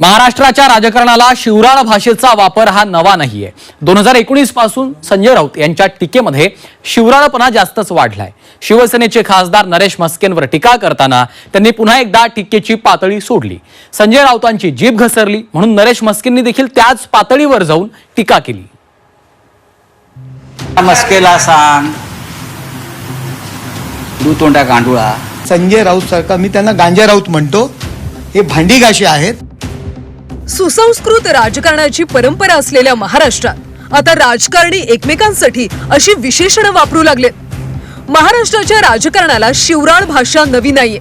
महाराष्ट्राच्या राजकारणाला शिवराळ भाषेचा वापर हा नवा नाहीये. दोन हजार एकोणीसपासून संजय राऊत यांच्या टीकेमध्ये शिवराळपणा जास्तच वाढलाय. शिवसेनेचे खासदार नरेश म्हस्केंवर टीका करताना त्यांनी पुन्हा एकदा टीकेची पातळी सोडली. संजय राऊतांची जीभ घसरली म्हणून नरेश म्हस्केंनी देखील त्याच पातळीवर जाऊन टीका केली. मस्केला सांग. दुतोंड्या गांडुळा. संजय राऊत सारखा मी त्यांना गांजा राऊत म्हणतो. हे भांडीघाशी आहेत. सुसंस्कृत राजकारणाची परंपरा असलेल्या महाराष्ट्रात आता राजकारणी एकमेकांसाठी अशी विशेषणं वापरू लागलेत. महाराष्ट्राच्या राजकारणाला शिवराळ भाषा नवी नाहीये.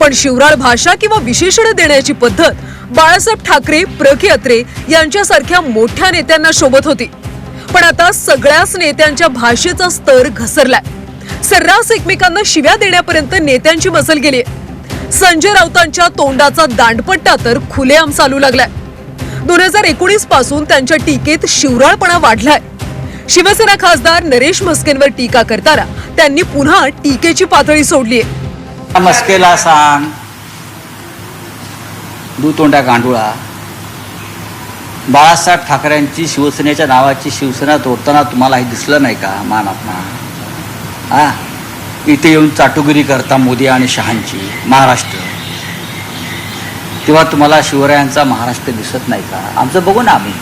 पण शिवराळ भाषा किंवा विशेषणं देण्याची पद्धत बाळासाहेब ठाकरे प्र के अत्रे यांच्यासारख्या मोठ्या नेत्यांना शोभत होती. पण आता सगळ्याच नेत्यांच्या भाषेचा स्तर घसरलाय. सर्रास एकमेकांना शिव्या देण्यापर्यंत नेत्यांची मजल गेली आहे संजय राऊतांच्या तोंडाचा दांडपट्टा तर खुलेआम चालू लागलाय. दोन हजार एकोणीसपासून त्यांच्या टीकेत शिवराळपणा वाढलाय. शिवसेना खासदार नरेश मस्केंवर टीका करताना त्यांनी पुन्हा टीकेची पातळी सोडली मस्केला सांग. दुतोंडा गांडुळा. बाळासाहेब ठाकरेंची शिवसेनेच्या नावाची शिवसेना तोडताना तुम्हाला हे दिसलं नाही का? मान. अपमान हा? इथे येऊन चाटुगिरी करता मोदी आणि शहांची महाराष्ट्र. तेव्हा तुम्हाला शिवरायांचा महाराष्ट्र दिसत नाही का? आमचं बघू ना आम्ही.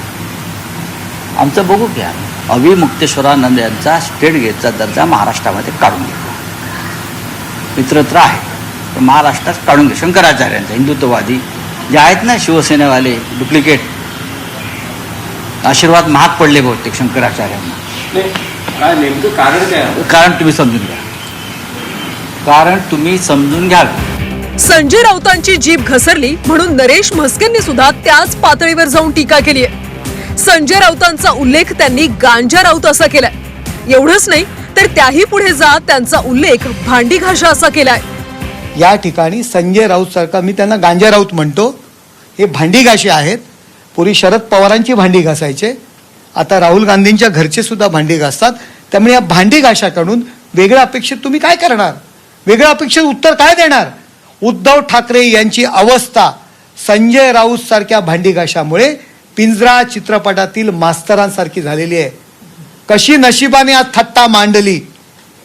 आमचं बघू घ्या अवि मुक्तेश्वरानंद यांचा स्टेट गेटचा दर्जा महाराष्ट्रामध्ये काढून घेतला. मित्रत्र आहे पण महाराष्ट्रात काढून घे. शंकराचार्यांचा हिंदुत्ववादी. जे आहेत ना शिवसेनेवाले डुप्लिकेट आशीर्वाद महाग पडले बहुतेक शंकराचार्यांना. काय नेमकं कारण काय आहे? कारण तुम्ही समजून घ्या. कारण तुम्ही समजून घ्यावे संजय राऊतांची जीभ घसरली म्हणून नरेश म्हस्केंनी सुद्धा त्याच पातळीवर जाऊन टीका केली आहे. संजय राऊतांचा उल्लेख त्यांनी गांजा राऊत असा केलाय. एवढंच नाही तर त्याही पुढे जात त्यांचा उल्लेख भांडी घाशा असा केलाय. या ठिकाणी संजय राऊत सारखा मी त्यांना गांजा राऊत म्हणतो हे भांडीघाशी आहेत. पूर्वी शरद पवारांची भांडी घासायचे आता राहुल गांधींच्या घरचे सुद्धा भांडी घासतात. त्यामुळे या भांडी घाशाकडून वेगळ्या अपेक्षित तुम्ही काय करणार? वेगळ्या अपेक्षित उत्तर काय देणार? उद्धव ठाकरे यांची अवस्था संजय राऊत सारख्या भांडीघाशामुळे पिंजरा चित्रपटातील मास्तरांसारखी झालेली आहे. कशी नशिबाने आज थट्टा मांडली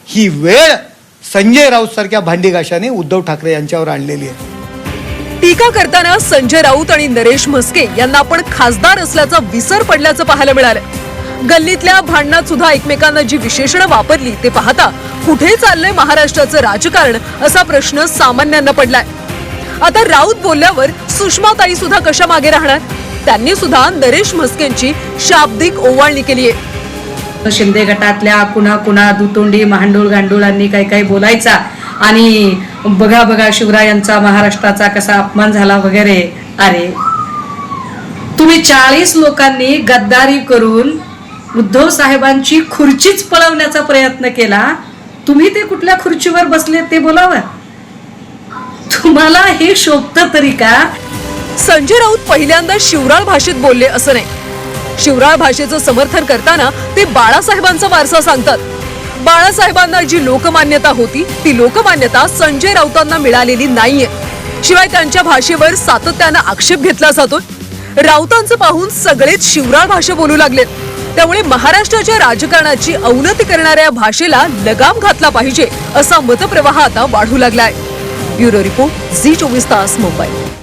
ही वेळ संजय राऊत सारख्या भांडीघाशाने उद्धव ठाकरे यांच्यावर आणलेली आहे. टीका करताना संजय राऊत आणि नरेश म्हस्के यांना आपण खासदार असल्याचा विसर पडल्याचं पाहायला मिळालं गल्लीतल्या भांडणात सुद्धा एकमेकांना जी विशेषणं वापरली ते पाहता कुठे चाललंय महाराष्ट्राचं राजकारण असा प्रश्न सामान्यांना पडलाय. आता राऊत बोलल्यावर सुषमाताई सुद्धा कशा मागे राहणार? त्यांनी सुद्धा नरेश म्हस्केंची शाब्दिक ओवाळणी केली आहे. शिंदे गटातल्या कुणा कुणा दुतोंडी मांडूळ गांडूळांनी काही काही बोलायचा. आणि बघा बघा शिवरायांचा महाराष्ट्राचा कसा अपमान झाला वगैरे. अरे तुम्ही चाळीस लोकांनी गद्दारी करून उद्धव साहेबांची खुर्चीच पळवण्याचा प्रयत्न केला. तुम्ही ते कुठल्या खुर्चीवर बसले ते बोलावं? तुम्हाला हे शोभत तरी का? संजय राऊत पहिल्यांदा शिवराळ भाषेत बोलले असं नाही. शिवराळ भाषेचं समर्थन करताना ते बाळासाहेबांचा वारसा सांगतात. बाळासाहेबांना जी लोकमान्यता होती ती लोकमान्यता संजय राऊतांना मिळालेली नाहीये. शिवाय त्यांच्या भाषेवर सातत्यानं आक्षेप घेतला जातो राऊतांचं पाहून सगळेच शिवराळ भाषा बोलू लागलेत. त्यामुळे महाराष्ट्राच्या राजकारणाची अवनती करणाऱ्या भाषेला लगाम घातला पाहिजे असा मतप्रवाह आता वाढू लागलाय. ब्युरो रिपोर्ट झी चोवीस तास मुंबई.